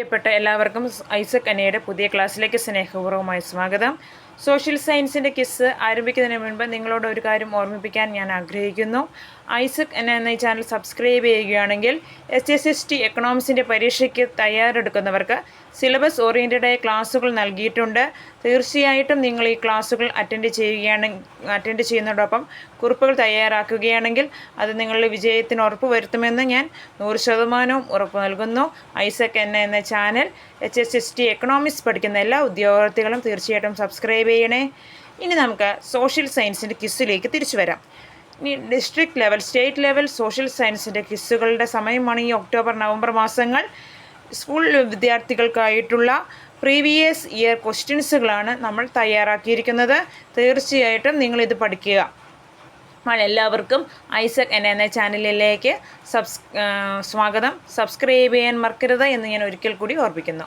പ്രിയപ്പെട്ട എല്ലാവർക്കും ഐസക് അനയുടെ പുതിയ ക്ലാസ്സിലേക്ക് സ്നേഹപൂർവമായ സ്വാഗതം. സോഷ്യൽ സയൻസിന്റെ കിസ് ആരംഭിക്കുന്നതിന് മുൻപ് നിങ്ങളോട് ഒരു കാര്യം ഓർമ്മിപ്പിക്കാൻ ഞാൻ ആഗ്രഹിക്കുന്നു. ഐസക് എന്ന എന്ന ഈ ചാനൽ സബ്സ്ക്രൈബ് ചെയ്യുകയാണെങ്കിൽ എസ് എസ് എസ് ടി എക്കണോമിക്സിന്റെ പരീക്ഷയ്ക്ക് തയ്യാറെടുക്കുന്നവർക്ക് സിലബസ് ഓറിയന്റഡായ ക്ലാസ്സുകൾ നൽകിയിട്ടുണ്ട്. തീർച്ചയായിട്ടും നിങ്ങൾ ഈ ക്ലാസ്സുകൾ അറ്റൻഡ് ചെയ്യുകയാണ് അറ്റൻഡ് ചെയ്യുന്നതോടൊപ്പം കുറിപ്പുകൾ തയ്യാറാക്കുകയാണെങ്കിൽ അത് നിങ്ങളുടെ വിജയത്തിന് ഉറപ്പ് വരുത്തുമെന്ന് ഞാൻ നൂറ് ശതമാനവും ഉറപ്പ് നൽകുന്നു. ഐസക് എന്ന എന്ന channel H S S T economics പഠിക്കുന്ന എല്ലാ ഉദ്യോഗാർത്ഥികളും തീർച്ചയായിട്ടും സബ്സ്ക്രൈബ് ചെയ്യണേ? ഇനി നമുക്ക് സോഷ്യൽ സയൻസിന്റെ കിസ്സിലേക്ക് തിരിച്ചു വരാം. ഇനി district level state level social സയൻസിന്റെ ക്വിസുകളുടെ സമയമാണ് ഈ ഒക്ടോബർ നവംബർ മാസങ്ങൾ. സ്കൂൾ വിദ്യാർത്ഥികൾക്കായിട്ടുള്ള പ്രീവിയസ് ഇയർ ക്വസ്റ്റ്യൻസുകളാണ് നമ്മൾ തയ്യാറാക്കിയിരിക്കുന്നത്. തീർച്ചയായിട്ടും നിങ്ങളിത് പഠിക്കുക. എല്ലാവർക്കും ഐസക് എൻ എന്ന ചാനലിലേക്ക് സബ്സ് സ്വാഗതം. സബ്സ്ക്രൈബ് ചെയ്യാൻ മറക്കരുത് എന്ന് ഞാൻ ഒരിക്കൽ കൂടി ഓർപ്പിക്കുന്നു.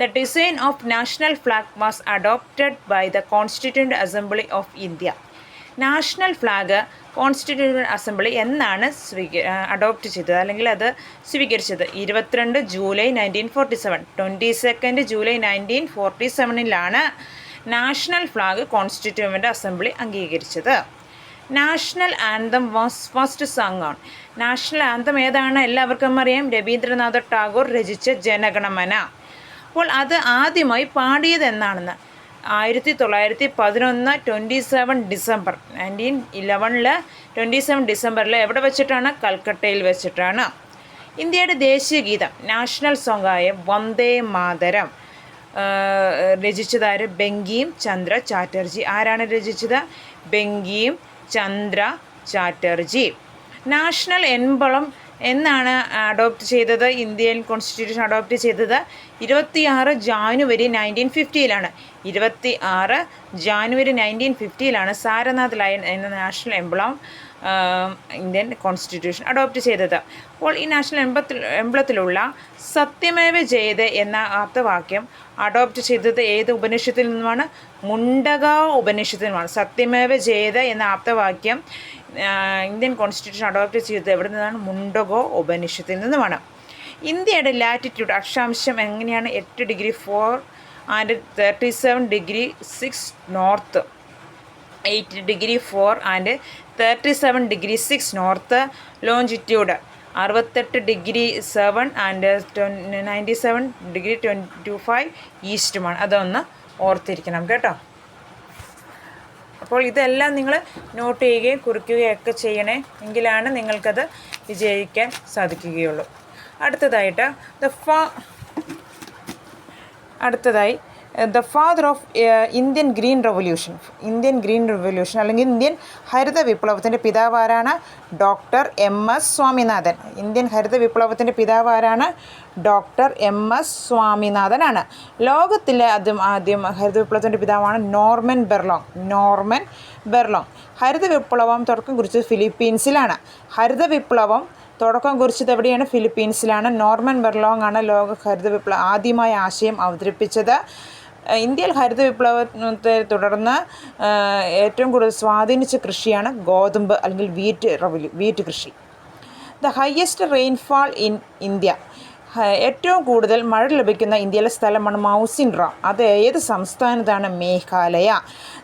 The design of national flag was adopted by the constituent assembly of India national flag constitution assembly എന്നാണ് സ്വീക അഡോപ്റ്റ് ചെയ്തത്. അല്ലെങ്കിൽ അത് സ്വീകരിച്ചത്. ഇരുപത്തിരണ്ട് July nineteen forty seven twenty second July nineteen forty സെവനിലാണ് national flag constituent assembly അംഗീകരിച്ചത്. National anthem was first sung on national anthem ഏതാണ്? എല്ലാവർക്കും അറിയാം. രവീന്ദ്രനാഥ ടാഗോർ രചിച്ച ജനഗണമന. അപ്പോൾ അത് ആദ്യമായി പാടിയത് എന്നാണെന്ന് ആയിരത്തി തൊള്ളായിരത്തി പതിനൊന്ന് ട്വന്റി സെവൻ ഡിസംബർ നയന്റീൻ ഇലവനിൽ ട്വന്റി സെവൻ ഡിസംബറിൽ എവിടെ വെച്ചിട്ടാണ്? കൽക്കട്ടയിൽ വെച്ചിട്ടാണ്. ഇന്ത്യയുടെ ദേശീയ ഗീതം നാഷണൽ സോങ്ങായ വന്ദേ മാതരം. രചിച്ചതാര്? ബംഗീം ചന്ദ്ര ചാറ്റർജി. ആരാണ് രചിച്ചത്? ബംഗീം ചന്ദ്ര ചാറ്റർജി. നാഷണൽ എൻബളം എന്നാണ് അഡോപ്റ്റ് ചെയ്തത്. ഇന്ത്യൻ കോൺസ്റ്റിറ്റ്യൂഷൻ അഡോപ്റ്റ് ചെയ്തത് ഇരുപത്തിയാറ് ജാനുവരി നയന്റീൻ ഫിഫ്റ്റിയിലാണ് ഇരുപത്തി ആറ് ജാനുവരി നയന്റീൻ ഫിഫ്റ്റിയിലാണ് സാരനാഥ് ലയൺ എന്ന national emblem Indian constitution adopt ചെയ്തത്. അപ്പോൾ ഈ നാഷണൽ എംബത്തിൽ എംബ്ലത്തിലുള്ള സത്യമേവ ജയത എന്ന ആപ്തവാക്യം അഡോപ്റ്റ് ചെയ്തത് ഏത് ഉപനിഷത്തിൽ നിന്നുമാണ്? മുണ്ടക ഉപനിഷത്തിൽ നിന്നുമാണ്. സത്യമേവ ജയത എന്ന ആപ്തവാക്യം ഇന്ത്യൻ കോൺസ്റ്റിറ്റ്യൂഷൻ അഡോപ്റ്റ് ചെയ്തത് എവിടെ നിന്നാണ് മുണ്ടകോ ഉപനിഷത്തിൽ നിന്നുമാണ്. ഇന്ത്യയുടെ ലാറ്റിറ്റ്യൂഡ് അക്ഷാംശം എങ്ങനെയാണ്? എട്ട് degree four and thirty seven degree six north eight degree four and thirty seven degree six north longitude അറുപത്തെട്ട് degree seven and ninety seven degree twenty two five ഈസ്റ്റുമാണ് അതൊന്ന് ഓർത്തിരിക്കണം കേട്ടോ. അപ്പോൾ ഇതെല്ലാം നിങ്ങൾ നോട്ട് ചെയ്യുകയും കുറിക്കുകയൊക്കെ ചെയ്യണേ എങ്കിലാണ് നിങ്ങൾക്കത് വിജയിക്കാൻ സാധിക്കുകയുള്ളൂ. അടുത്തതായിട്ട് ദ ഫാ അടുത്തതായി the father of Indian green revolution Indian green revolution അല്ലെങ്കിൽ ഇന്ത്യൻ ഹരിത വിപ്ലവത്തിന്റെ പിതാവാരാണ് doctor M S Swaminathan. Indian ഹരിത വിപ്ലവത്തിന്റെ പിതാവാരാണ് ഡോക്ടർ എം എസ് സ്വാമിനാഥനാണ്. ലോകത്തിലെ ആദ്യം ആദ്യം ഹരിത വിപ്ലവത്തിന്റെ പിതാവാണ് നോർമൻ ബെർലോങ്. നോർമൻ ബെർലോങ്. ഹരിത വിപ്ലവം തുടക്കം കുറിച്ചത് ഫിലിപ്പീൻസിലാണ്. ഹരിത വിപ്ലവം തുടക്കം കുറിച്ചത് എവിടെയാണ്? ഫിലിപ്പീൻസിലാണ്. നോർമൻ ബെർലോങ് ആണ് ലോക ഹരിത വിപ്ലവം ആദ്യമായ ആശയം അവതരിപ്പിച്ചത്. ഇന്ത്യയിൽ ഹരിത വിപ്ലവത്തെ തുടർന്ന് ഏറ്റവും കൂടുതൽ സ്വാധീനിച്ച കൃഷിയാണ് ഗോതമ്പ് അല്ലെങ്കിൽ വീറ്റ് റവല്യൂ വീറ്റ് കൃഷി. The highest rainfall in India. ഏറ്റവും കൂടുതൽ മഴ ലഭിക്കുന്ന ഇന്ത്യയിലെ സ്ഥലമാണ് മൗസിൻ റാം അത് ഏത് സംസ്ഥാനത്താണ്? Meghalaya.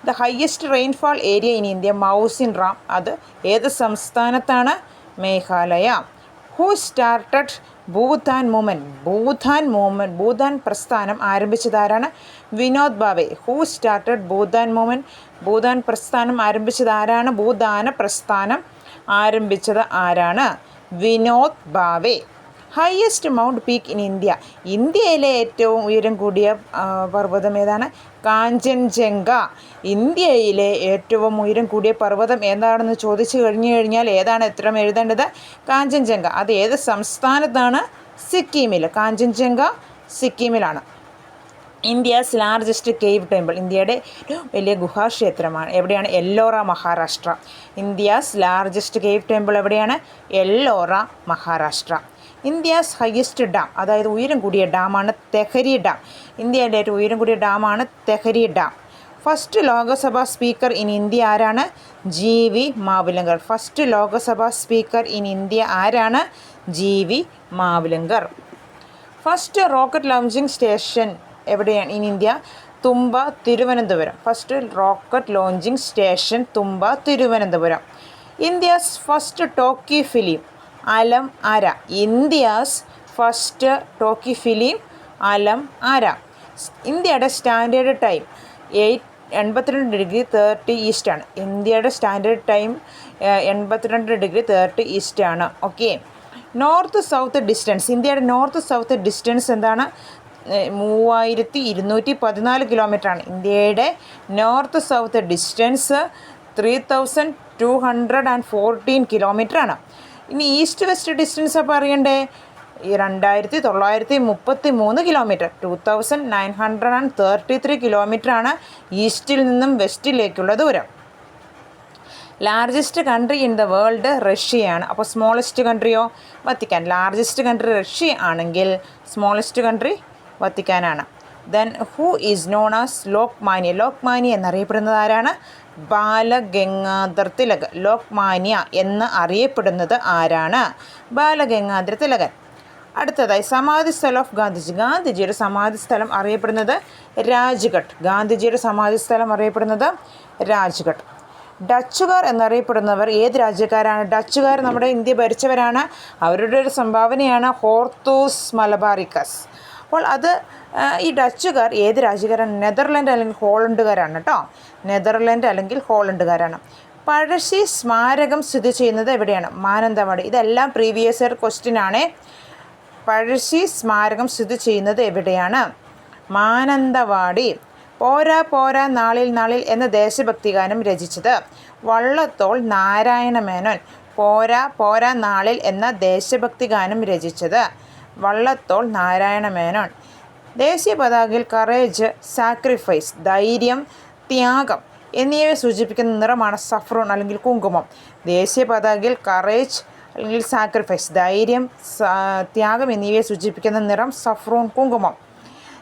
The highest rainfall area in India Mawsynram അത് ഏത് സംസ്ഥാനത്താണ്? Meghalaya. Who started Bhoodan movement Bhoodan movement Bhoodan പ്രസ്ഥാനം ആരംഭിച്ചതാരാണ്? Vinod Bhave who started Bhoodan movement Bhoodan പ്രസ്ഥാനം ആരംഭിച്ചത് ആരാണ് ഭൂദാന പ്രസ്ഥാനം ആരംഭിച്ചത് ആരാണ്? Vinod Bhave highest mount peak in India ഇന്ത്യയിലെ ഏറ്റവും ഉയരം കൂടിയ പർവതം ഏതാണ്? കാഞ്ചൻജംഗ. ഇന്ത്യയിലെ ഏറ്റവും ഉയരം കൂടിയ പർവതം ഏതാണെന്ന് ചോദിച്ചു കഴിഞ്ഞു കഴിഞ്ഞാൽ ഏതാണ് എത്ര എഴുതേണ്ടത്? കാഞ്ചൻജംഗ. അത് ഏത് സംസ്ഥാനത്താണ്? സിക്കിമിൽ. കാഞ്ചൻജംഗ സിക്കിമിലാണ്. ഇന്ത്യസ് ലാർജസ്റ്റ് കേവ് ടെമ്പിൾ ഇന്ത്യയുടെ വലിയ ഗുഹാക്ഷേത്രമാണ്. എവിടെയാണ്? Ellora Maharashtra. India's largest cave temple എവിടെയാണ്? Ellora Maharashtra. India's highest dam അതായത് ഉയരം കൂടിയ ഡാമാണ് തെഹരി ഡാം. ഇന്ത്യയുടെ ഏറ്റവും ഉയരം കൂടിയ ഡാമാണ് Tehri dam. First Lok Sabha speaker in India ആരാണ്? G V Mavalankar. First Lok Sabha speaker in India ആരാണ്? G V Mavalankar. First rocket launching station എവിടെയാണ്? In India Thumba Thiruvananthapuram. First rocket launching station Thumba Thiruvananthapuram. India's first talkie film Alam Ara. India's first talkie film Alam Ara. ഇന്ത്യയുടെ standard time eight എൺപത്തിരണ്ട് degree thirty east ആണ്. ഇന്ത്യയുടെ standard time എൺപത്തിരണ്ട് degree thirty east ആണ്. Okay. North south distance. ഇന്ത്യയുടെ north south distance എന്താണ്? മൂവായിരത്തി ഇരുന്നൂറ്റി പതിനാല് കിലോമീറ്റർ ആണ് ഇന്ത്യയുടെ north south distance three thousand two hundred and fourteen kilometre ആണ് ഇനി ഈസ്റ്റ് വെസ്റ്റ് ഡിസ്റ്റൻസ് അപ്പോൾ അറിയണ്ടേ? രണ്ടായിരത്തി തൊള്ളായിരത്തി മുപ്പത്തി മൂന്ന് kilometre. Two thousand nine hundred and thirty three kilometre ആണ് ഈസ്റ്റിൽ നിന്നും വെസ്റ്റിലേക്കുള്ള ദൂരം. Largest country in the world റഷ്യയാണ്. അപ്പോൾ സ്മോളസ്റ്റ് കൺട്രിയോ വത്തിക്കാൻ. ലാർജസ്റ്റ് കൺട്രി റഷ്യ ആണെങ്കിൽ smallest country വത്തിക്കാനാണ്. Then who is known as Lokmanya? Lokmanya എന്നറിയപ്പെടുന്നത് ആരാണ്? ബാലഗംഗാധർ തിലക് ലോക്മാന്യ എന്ന് അറിയപ്പെടുന്നത് ആരാണ്? ബാലഗംഗാധർ തിലകൻ. അടുത്തതായി സമാധി സ്ഥലം ഓഫ് ഗാന്ധിജി. ഗാന്ധിജിയുടെ സമാധി സ്ഥലം അറിയപ്പെടുന്നത് രാജ്ഘട്ട്. ഗാന്ധിജിയുടെ സമാധി സ്ഥലം അറിയപ്പെടുന്നത് രാജ്ഘട്ട്. ഡച്ചുകാർ എന്നറിയപ്പെടുന്നവർ ഏത് രാജ്യക്കാരാണ്? ഡച്ചുകാർ നമ്മുടെ ഇന്ത്യ ഭരിച്ചവരാണ്. അവരുടെ ഒരു സംഭാവനയാണ് ഹോർത്തൂസ് മലബാറിക്കസ്. അപ്പോൾ അത് ഈ ഡച്ചുകാർ ഏത് രാജ്യക്കാരാണ്? നെതർലാൻഡ് അല്ലെങ്കിൽ ഹോളണ്ടുകാരാണ് കേട്ടോ. നെതർലാൻഡ് അല്ലെങ്കിൽ ഹോളണ്ടുകാരാണ്. പഴശ്ശി സ്മാരകം സ്ഥിതി ചെയ്യുന്നത് എവിടെയാണ്? മാനന്തവാടി. ഇതെല്ലാം പ്രീവിയസ് ഇയർ ക്വസ്റ്റ്യൻ ആണ്. പഴശ്ശി സ്മാരകം സ്ഥിതി ചെയ്യുന്നത് എവിടെയാണ്? മാനന്തവാടി. പോരാ പോരാ നാളിൽ നാളിൽ എന്ന ദേശഭക്തി ഗാനം രചിച്ചത് വള്ളത്തോൾ നാരായണ മേനോൻ പോരാ പോരാ നാളിൽ എന്ന ദേശഭക്തി ഗാനം രചിച്ചത് വള്ളത്തോൾ നാരായണ മേനോൻ ദേശീയ പതാകയിൽ കറേജ് സാക്രിഫൈസ് ധൈര്യം ത്യാഗം എന്നിവയെ സൂചിപ്പിക്കുന്ന നിറമാണ് സഫ്രോൺ അല്ലെങ്കിൽ കുങ്കുമം. ദേശീയ പതാകയിൽ കറേജ് അല്ലെങ്കിൽ സാക്രിഫൈസ് ധൈര്യം ത്യാഗം എന്നിവയെ സൂചിപ്പിക്കുന്ന നിറം സഫ്രോൺ കുങ്കുമം.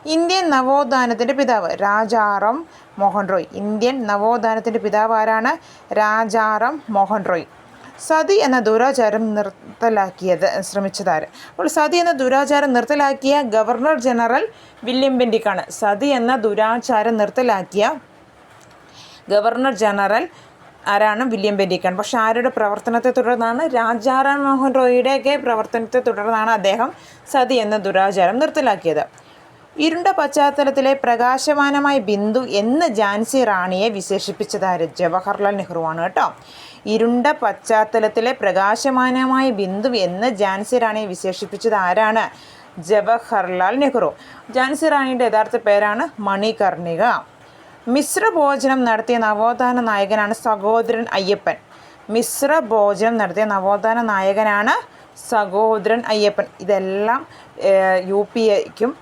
ഇന്ത്യൻ നവോത്ഥാനത്തിന്റെ പിതാവ് രാജാറാം മോഹൻ റോയ് ഇന്ത്യൻ നവോത്ഥാനത്തിന്റെ പിതാവ് ആരാണ്? രാജാറാം മോഹൻ റോയ് സതി എന്ന ദുരാചാരം നിർത്തലാക്കിയത് ശ്രമിച്ചതാര്? അപ്പോൾ സതി എന്ന ദുരാചാരം നിർത്തലാക്കിയ ഗവർണർ ജനറൽ വില്യം ബെൻഡിക്കാണ്. സതി എന്ന ദുരാചാരം നിർത്തലാക്കിയ ഗവർണർ ജനറൽ ആരാണ്? വില്യം ബെൻഡിക്കാണ്. പക്ഷെ ആരുടെ പ്രവർത്തനത്തെ തുടർന്നാണ്? രാജാറാം മോഹൻ റോയിയുടെയൊക്കെ പ്രവർത്തനത്തെ തുടർന്നാണ് അദ്ദേഹം സതി എന്ന ദുരാചാരം നിർത്തലാക്കിയത്. ഇരുണ്ട പശ്ചാത്തലത്തിലെ പ്രകാശമാനമായ ബിന്ദു എന്ന് ജാൻസി റാണിയെ വിശേഷിപ്പിച്ചതാര്? ജവഹർലാൽ നെഹ്റുവാണ് കേട്ടോ. ഇരുണ്ട പശ്ചാത്തലത്തിലെ പ്രകാശമാനമായ ബിന്ദു എന്ന് ജാൻസി റാണിയെ വിശേഷിപ്പിച്ചത് ആരാണ്? ജവഹർലാൽ നെഹ്റു. ജാൻസി റാണിയുടെ യഥാർത്ഥ പേരാണ് മണികർണിക. മിശ്ര ഭോജനം നടത്തിയ നവോത്ഥാന നായകനാണ് സഹോദരൻ അയ്യപ്പൻ. മിശ്ര ഭോജനം നടത്തിയ നവോത്ഥാന നായകനാണ് സഹോദരൻ അയ്യപ്പൻ. ഇതെല്ലാം യു പി എക്കും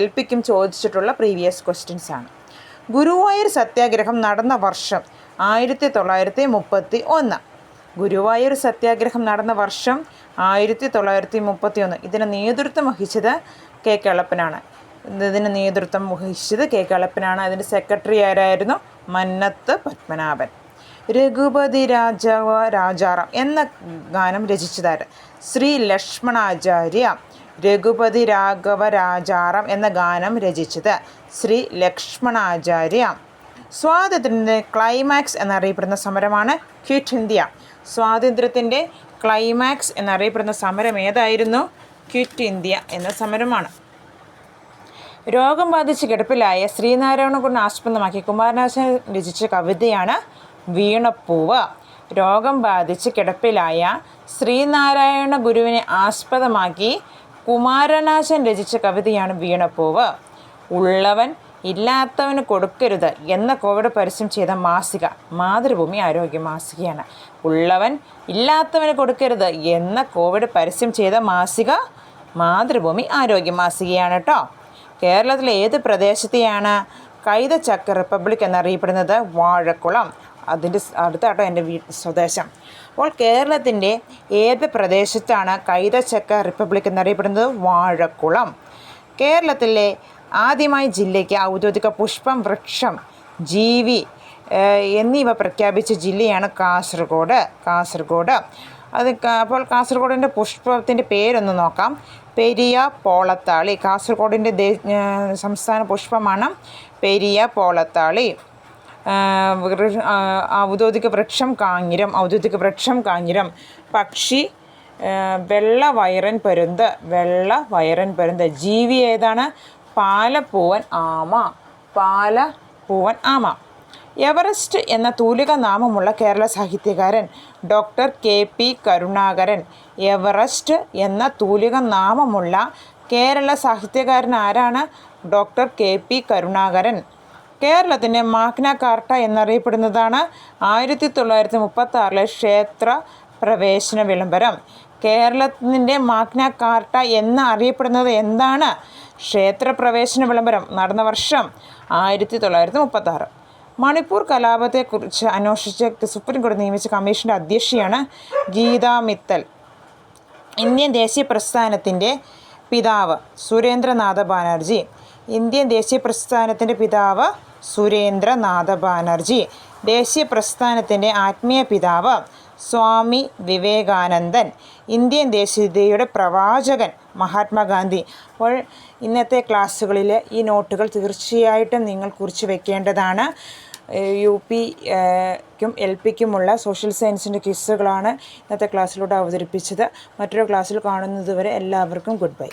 എൽ പിക്കും ചോദിച്ചിട്ടുള്ള പ്രീവിയസ് ക്വസ്റ്റ്യൻസ് ആണ്. ഗുരുവായൂർ സത്യാഗ്രഹം നടന്ന വർഷം ആയിരത്തി തൊള്ളായിരത്തി മുപ്പത്തി ഒന്ന് ഗുരുവായൂർ സത്യാഗ്രഹം നടന്ന വർഷം ആയിരത്തി തൊള്ളായിരത്തി മുപ്പത്തി ഒന്ന് ഇതിന് നേതൃത്വം വഹിച്ചത് കെ കേളപ്പനാണ്. ഇതിന് നേതൃത്വം വഹിച്ചത് കെ കേളപ്പനാണ്. അതിന്റെ സെക്രട്ടറി ആരായിരുന്നു? മന്നത്ത് പത്മനാഭൻ. രഘുപതി രാജാവ രാജാറാം എന്ന ഗാനം രചിച്ചതാര്? ശ്രീ ലക്ഷ്മണാചാര്യ. രഘുപതി രാഘവ രാജാറാം എന്ന ഗാനം രചിച്ചത് ശ്രീ ലക്ഷ്മണാചാര്യ. സ്വാതന്ത്ര്യത്തിന്റെ ക്ലൈമാക്സ് എന്നറിയപ്പെടുന്ന സമരമാണ് ക്വിറ്റ് ഇന്ത്യ സ്വാതന്ത്ര്യത്തിന്റെ ക്ലൈമാക്സ് എന്നറിയപ്പെടുന്ന സമരം ഏതായിരുന്നു? ക്വിറ്റ് ഇന്ത്യ എന്ന സമരമാണ്. രോഗം ബാധിച്ച് കിടപ്പിലായ ശ്രീനാരായണ കുണ്ണ ആസ്പദമാക്കി കുമാരനാശൻ രചിച്ച കവിതയാണ് വീണപ്പൂവ്. രോഗം ബാധിച്ച് കിടപ്പിലായ ശ്രീനാരായണ ഗുരുവിനെ ആസ്പദമാക്കി കുമാരനാശൻ രചിച്ച കവിതയാണ് വീണപ്പൂവ്. ഉള്ളവൻ ഇല്ലാത്തവന് കൊടുക്കരുത് എന്ന കോവിഡ് പരസ്യം ചെയ്ത മാസിക മാതൃഭൂമി ആരോഗ്യ മാസികയാണ്. ഉള്ളവൻ ഇല്ലാത്തവന് കൊടുക്കരുത് എന്ന കോവിഡ് പരസ്യം ചെയ്ത മാസിക മാതൃഭൂമി ആരോഗ്യ മാസികയാണ് കേട്ടോ കേരളത്തിലെ ഏത് പ്രദേശത്തെയാണ് കൈതച്ചക്ക റിപ്പബ്ലിക് എന്നറിയപ്പെടുന്നത്? വാഴക്കുളം. അതിന്റെ അടുത്താട്ടോ എന്റെ വീ സ്വദേശം. അപ്പോൾ കേരളത്തിന്റെ ഏത് പ്രദേശത്താണ് കൈതച്ചക്ക റിപ്പബ്ലിക് എന്നറിയപ്പെടുന്നത്? വാഴക്കുളം. കേരളത്തിലെ ആദ്യമായി ജില്ലയ്ക്ക് ഔദ്യോഗിക പുഷ്പം വൃക്ഷം ജീവി എന്നിവ പ്രഖ്യാപിച്ച ജില്ലയാണ് കാസർഗോഡ്. കാസർഗോഡ്. അത് അപ്പോൾ കാസർഗോഡിന്റെ പുഷ്പത്തിന്റെ പേരൊന്ന് നോക്കാം. പെരിയ പോളത്താളി. കാസർഗോഡിന്റെ സംസ്ഥാന പുഷ്പമാണ് പെരിയ പോളത്താളി. ഔദ്യോഗിക വൃക്ഷം കാഞ്ഞിരം ഔദ്യോഗിക വൃക്ഷം കാഞ്ഞിരം. പക്ഷി വെള്ള വയറൻ പരുന്ത് വെള്ള വയറൻ പരുന്ത്. ജീവി ഏതാണ്? പാലപ്പൂവൻ ആമ പാലപ്പൂവൻ ആമ. എവറസ്റ്റ് എന്ന തൂലിക നാമമുള്ള കേരള സാഹിത്യകാരൻ doctor K P Karunakaran Everest എന്ന തൂലിക നാമമുള്ള കേരള സാഹിത്യകാരൻ ആരാണ്? Doctor K P Karunakaran. കേരളത്തിന്റെ മാഗ്ന കാർട്ട എന്നറിയപ്പെടുന്നതാണ് ആയിരത്തി തൊള്ളായിരത്തി മുപ്പത്തി ആറിലെ ക്ഷേത്ര പ്രവേശന വിളംബരം. കേരളത്തിന്റെ മാഗ്ന കാർട്ട എന്ന് അറിയപ്പെടുന്നത് എന്താണ്? ക്ഷേത്ര പ്രവേശന വിളംബരം നടന്ന വർഷം ആയിരത്തി തൊള്ളായിരത്തി മുപ്പത്തി ആറ് മണിപ്പൂർ കലാപത്തെക്കുറിച്ച് അന്വേഷിച്ച് സുപ്രീം കോടതി നിയമിച്ച കമ്മീഷന്റെ അധ്യക്ഷയാണ് ഗീതാ മിത്തൽ. ഇന്ത്യൻ ദേശീയ പ്രസ്ഥാനത്തിന്റെ പിതാവ് സുരേന്ദ്രനാഥ ബാനർജി. ഇന്ത്യൻ ദേശീയ പ്രസ്ഥാനത്തിന്റെ പിതാവ് സുരേന്ദ്രനാഥ ബാനർജി ദേശീയ പ്രസ്ഥാനത്തിന്റെ ആത്മീയ പിതാവ് സ്വാമി വിവേകാനന്ദൻ ഇന്ത്യൻ ദേശീയതയുടെ പ്രവാചകൻ മഹാത്മാഗാന്ധി. അപ്പോൾ ഇന്നത്തെ ക്ലാസ്സുകളിൽ ഈ നോട്ടുകൾ തീർച്ചയായിട്ടും നിങ്ങൾ കുറിച്ച് വെക്കേണ്ടതാണ്. യു പിക്കും എൽ പിക്കുമുള്ള സോഷ്യൽ സയൻസിന്റെ ക്വിസുകളാണ് ഇന്നത്തെ ക്ലാസ്സിലൂടെ അവതരിപ്പിച്ചത്. മറ്റൊരു ക്ലാസ്സിൽ കാണുന്നതുവരെ എല്ലാവർക്കും ഗുഡ് ബൈ.